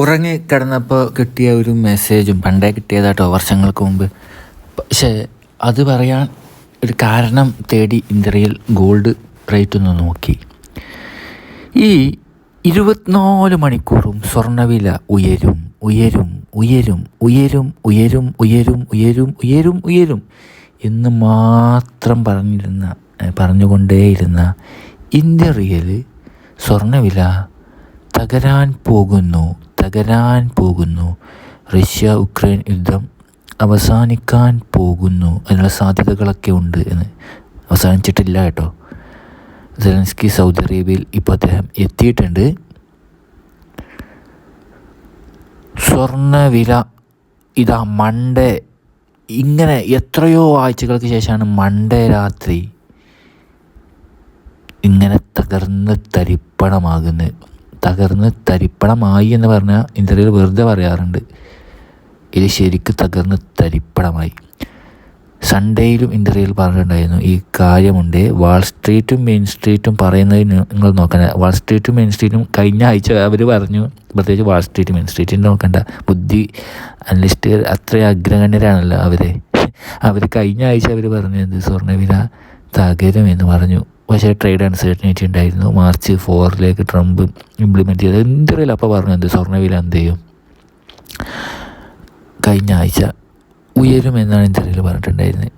ഉറങ്ങി കിടന്നപ്പോൾ കിട്ടിയ ഒരു മെസ്സേജും പണ്ടേ കിട്ടിയതാട്ടോ വർഷങ്ങൾക്ക് മുമ്പ്. പക്ഷേ അത് പറയാൻ ഒരു കാരണം തേടി ഇന്ത്യയിൽ ഗോൾഡ് റേറ്റ് ഒന്ന് നോക്കി. ഈ ഇരുപത്തിനാല് മണിക്കൂറും സ്വർണവില ഉയരും ഉയരും ഉയരും ഉയരും ഉയരും ഉയരും ഉയരും ഉയരും ഉയരും എന്ന് മാത്രം പറഞ്ഞിരുന്ന പറഞ്ഞുകൊണ്ടേയിരുന്ന ഇന്ത്യ റിയൽ സ്വർണവില തകരാൻ പോകുന്നു തകരാൻ പോകുന്നു. റഷ്യ ഉക്രൈൻ യുദ്ധം അവസാനിക്കാൻ പോകുന്നു. അതിനുള്ള സാധ്യതകളൊക്കെ ഉണ്ട് എന്ന് അവസാനിച്ചിട്ടില്ല കേട്ടോ. സെലൻസ്കി സൗദി അറേബ്യയിൽ ഇപ്പോൾ അദ്ദേഹം എത്തിയിട്ടുണ്ട്. സ്വർണവില ഇതാ മൺഡേ ഇങ്ങനെ എത്രയോ ആഴ്ചകൾക്ക് ശേഷമാണ് മൺഡേ രാത്രി ഇങ്ങനെ തകർന്ന് തരിപ്പണമാകുന്നത്. തകർന്ന് തരിപ്പണമായി എന്ന് പറഞ്ഞാൽ ഇന്ത്യയിൽ വെറുതെ പറയാറുണ്ട്. ഇത് ശരിക്ക് തകർന്ന് തരിപ്പണമായി. സൺഡേയിലും ഇന്ത്യയിൽ പറഞ്ഞിട്ടുണ്ടായിരുന്നു ഈ കാര്യമുണ്ട്. വാൾ സ്ട്രീറ്റും മെയിൻ സ്ട്രീറ്റും പറയുന്നതിന് നിങ്ങൾ നോക്കണ്ട. വാൾ സ്ട്രീറ്റും മെയിൻ സ്ട്രീറ്റും കഴിഞ്ഞ ആഴ്ച അവർ പറഞ്ഞു പ്രത്യേകിച്ച് വാൾ സ്ട്രീറ്റ് മെയിൻ സ്ട്രീറ്റിന്റെ നോക്കണ്ട. ബുദ്ധി അനലിസ്റ്റ് അത്ര അഗ്രഗണ്യരാണല്ലോ അവരെ. അവർ കഴിഞ്ഞ ആഴ്ച അവർ പറഞ്ഞത് സ്വർണവില തകരും എന്ന് പറഞ്ഞു. പക്ഷേ ട്രേഡ് അൺസർട്ടനിറ്റി ഉണ്ടായിരുന്നു. മാർച്ച് ഫോറിലേക്ക് ട്രംപ് ഇംപ്ലിമെന്റ് ചെയ്തത് ഇന്ത്യയിൽ അപ്പോൾ പറഞ്ഞു? എന്ത്? സ്വർണവില എന്ത് ചെയ്യും? കഴിഞ്ഞ ആഴ്ച ഉയരുമെന്നാണ് ഇന്ത്യയിൽ പറഞ്ഞിട്ടുണ്ടായിരുന്നത്.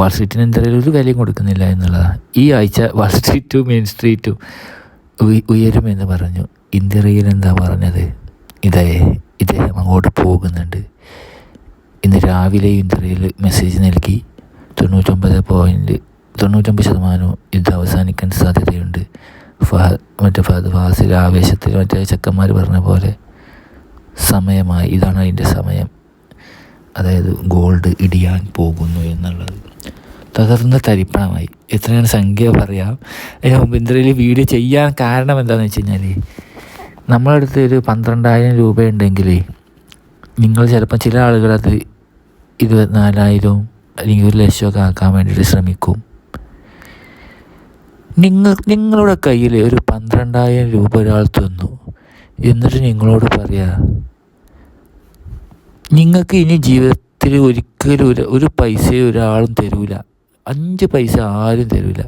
വാൾ സ്ട്രീറ്റിന് ഇന്ത്യയിൽ ഒരു വിലയും കൊടുക്കുന്നില്ല എന്നുള്ളതാണ് ഈ ആഴ്ച വാൾ സ്ട്രീറ്റും മെയിൻ സ്ട്രീറ്റും ഉയ- ഉയരുമെന്ന് പറഞ്ഞു. ഇന്ത്യയിൽ എന്താ പറഞ്ഞത്? ഇതേ ഇദ്ദേഹം അങ്ങോട്ട് പോകുന്നുണ്ട്. ഇന്ന് രാവിലെ ഇന്ത്യയിൽ മെസ്സേജ് നൽകി. തൊണ്ണൂറ്റൊമ്പത് പോയിന്റ് തൊണ്ണൂറ്റൊമ്പത് ശതമാനവും ഇത് അവസാനിക്കാൻ സാധ്യതയുണ്ട്. ഫഹദ് മറ്റേ ഫാസിൽ ആവേശത്തിൽ മറ്റേ ചെക്കന്മാർ പറഞ്ഞ പോലെ സമയമായി ഇതാണ് അതിന്റെ സമയം. അതായത് ഗോൾഡ് ഇടിയാൻ പോകുന്നു എന്നുള്ളത്. തകർന്ന തരിപ്പണമായി. എത്രയാണ് സംഖ്യ പറയാം? അതിന് മുമ്പ് ഇന്ദ്രയിൽ വീഡിയോ ചെയ്യാൻ കാരണം എന്താണെന്ന് വെച്ച് കഴിഞ്ഞാൽ നമ്മളടുത്ത് ഒരു പന്ത്രണ്ടായിരം രൂപ ഉണ്ടെങ്കിൽ നിങ്ങൾ ചിലപ്പോൾ ചില ആളുകളത് ഇരുപത്തിനാലായിരവും അല്ലെങ്കിൽ ഒരു ലക്ഷമൊക്കെ ആക്കാൻ വേണ്ടിയിട്ട് ശ്രമിക്കും. നിങ്ങൾ നിങ്ങളുടെ കയ്യിൽ ഒരു പന്ത്രണ്ടായിരം രൂപ ഒരാൾ തന്നു. എന്നിട്ട് നിങ്ങളോട് പറയാ നിങ്ങൾക്ക് ഇനി ജീവിതത്തിൽ ഒരിക്കലും ഒരു ഒരു പൈസയും ഒരാളും തരൂല. അഞ്ച് പൈസ ആരും തരൂല.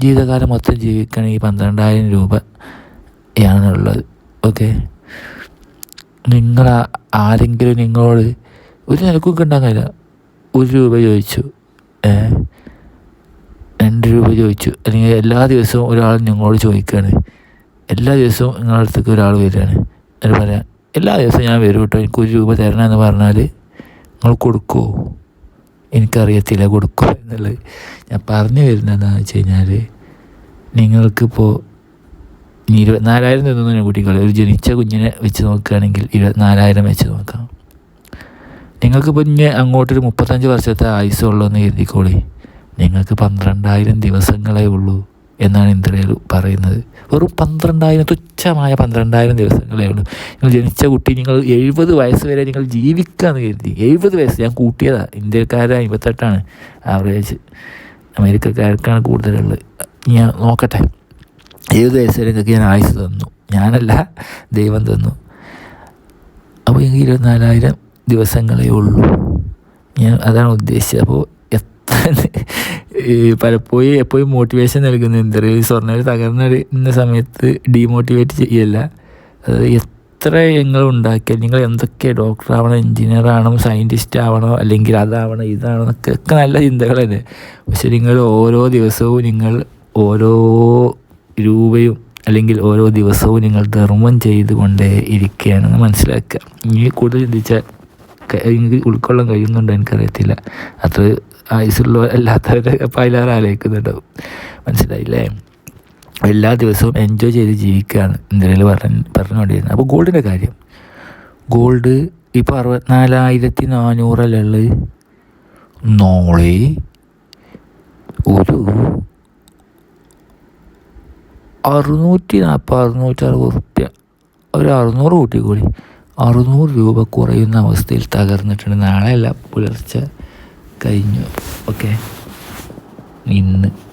ജീവിതകാലം മൊത്തം ജീവിക്കണമെങ്കിൽ പന്ത്രണ്ടായിരം രൂപയാണുള്ളത് ഓക്കെ? നിങ്ങൾ ആരെങ്കിലും നിങ്ങളോട് ഒരു നിലക്കും ഉണ്ടാകില്ല ഒരു രൂപ ചോദിച്ചു. ഏ? രണ്ട് രൂപ ചോദിച്ചു. അല്ലെങ്കിൽ എല്ലാ ദിവസവും ഒരാൾ നിങ്ങളോട് ചോദിക്കുകയാണ്. എല്ലാ ദിവസവും നിങ്ങളുടെ അടുത്തേക്ക് ഒരാൾ വരികയാണ്. എന്നിട്ട് പറയാം എല്ലാ ദിവസവും ഞാൻ വരും കേട്ടോ. എനിക്ക് ഒരു രൂപ തരണം എന്ന് പറഞ്ഞാൽ നിങ്ങൾ കൊടുക്കുമോ എനിക്കറിയത്തില്ല കൊടുക്കുമോ എന്നുള്ളത് ഞാൻ പറഞ്ഞു വരുന്നത് എന്താണെന്ന് വെച്ച് കഴിഞ്ഞാൽ നിങ്ങൾക്കിപ്പോൾ ഇനി ഇരുപത്തിനാലായിരം തന്നു കുട്ടികളെ ഒരു ജനിച്ച കുഞ്ഞിനെ വെച്ച് നോക്കുകയാണെങ്കിൽ ഇരുപത്തിനാലായിരം വെച്ച് നോക്കാം. നിങ്ങൾക്കിപ്പോൾ ഇനി അങ്ങോട്ടൊരു മുപ്പത്തഞ്ച് വർഷത്തെ ആയുസ്സുള്ളൂ എന്ന് കരുതിക്കോളി. നിങ്ങൾക്ക് പന്ത്രണ്ടായിരം ദിവസങ്ങളേ ഉള്ളൂ എന്നാണ് ഇന്ദ്രയിൽ പറയുന്നത്. വെറും പന്ത്രണ്ടായിരം തുച്ഛമായ പന്ത്രണ്ടായിരം ദിവസങ്ങളേ ഉള്ളൂ. നിങ്ങൾ ജനിച്ച കുട്ടി നിങ്ങൾ എഴുപത് വയസ്സ് വരെ നിങ്ങൾ ജീവിക്കാന്ന് കരുതി. എഴുപത് വയസ്സ് ഞാൻ കൂട്ടിയതാണ് ഇന്ത്യക്കാരെ അമ്പത്തെട്ടാണ് ആവറേജ് അമേരിക്കക്കാർക്കാണ് കൂടുതലുള്ളത്. ഞാൻ നോക്കട്ടെ. എഴുപത് വയസ്സ് വരെ നിങ്ങൾക്ക് ഞാൻ ആയുസ് തന്നു. ഞാനല്ല ദൈവം തന്നു. അപ്പോൾ എനിക്ക് ഇരുപത്തിനാലായിരം ദിവസങ്ങളേ ഉള്ളൂ. ഞാൻ അതാണ് ഉദ്ദേശിച്ചത്. അപ്പോൾ ഈ പലപ്പോഴും എപ്പോഴും മോട്ടിവേഷൻ നൽകുന്ന എന്താ ഈ സ്വർണ തകർന്ന സമയത്ത് ഡീമോട്ടിവേറ്റ് ചെയ്യല്ല. അത് എത്ര നിങ്ങൾ ഉണ്ടാക്കിയാൽ നിങ്ങൾ എന്തൊക്കെ ഡോക്ടർ ആവണം എഞ്ചിനീയർ ആവണം സയന്റിസ്റ്റ് ആവണോ അല്ലെങ്കിൽ അതാവണം ഇതാവണം എന്നൊക്കെ ഒക്കെ നല്ല ചിന്തകളല്ലേ പക്ഷെ നിങ്ങൾ ഓരോ ദിവസവും നിങ്ങൾ ഓരോ രൂപയും അല്ലെങ്കിൽ ഓരോ ദിവസവും നിങ്ങൾ ധർമ്മം ചെയ്തുകൊണ്ടേ ഇരിക്കുകയാണെന്ന് മനസ്സിലാക്കുക. ഇനി കൂടുതൽ ചിന്തിച്ചാൽ ഉൾക്കൊള്ളാൻ കഴിയുന്നുണ്ടോ എനിക്കറിയത്തില്ല. അത്ര ആയുസുള്ള അല്ലാത്തവരെ അപ്പം അതിലേറെ ആലോചിക്കുന്നുണ്ടാവും. മനസ്സിലായില്ലേ? എല്ലാ ദിവസവും എൻജോയ് ചെയ്ത് ജീവിക്കുകയാണ് ഇന്ത്യയിൽ പറഞ്ഞ് പറഞ്ഞുകൊണ്ടിരുന്നത്. അപ്പോൾ ഗോൾഡിന്റെ കാര്യം. ഗോൾഡ് ഇപ്പോൾ അറുപത്തിനാലായിരത്തി നാനൂറിലുള്ള നോളെ ഒരു അറുന്നൂറ്റി നാൽപ്പത് അറുന്നൂറ്റി അറുപത് റുപ്യ ഒരു അറുന്നൂറ് കൂട്ടിക്കൂടി അറുന്നൂറ് രൂപ കുറയുന്ന അവസ്ഥയിൽ തകർന്നിട്ടുണ്ട്. നാളെയല്ല പുലർച്ചെ കഴിഞ്ഞു. ഓക്കെ ഇന്ന്.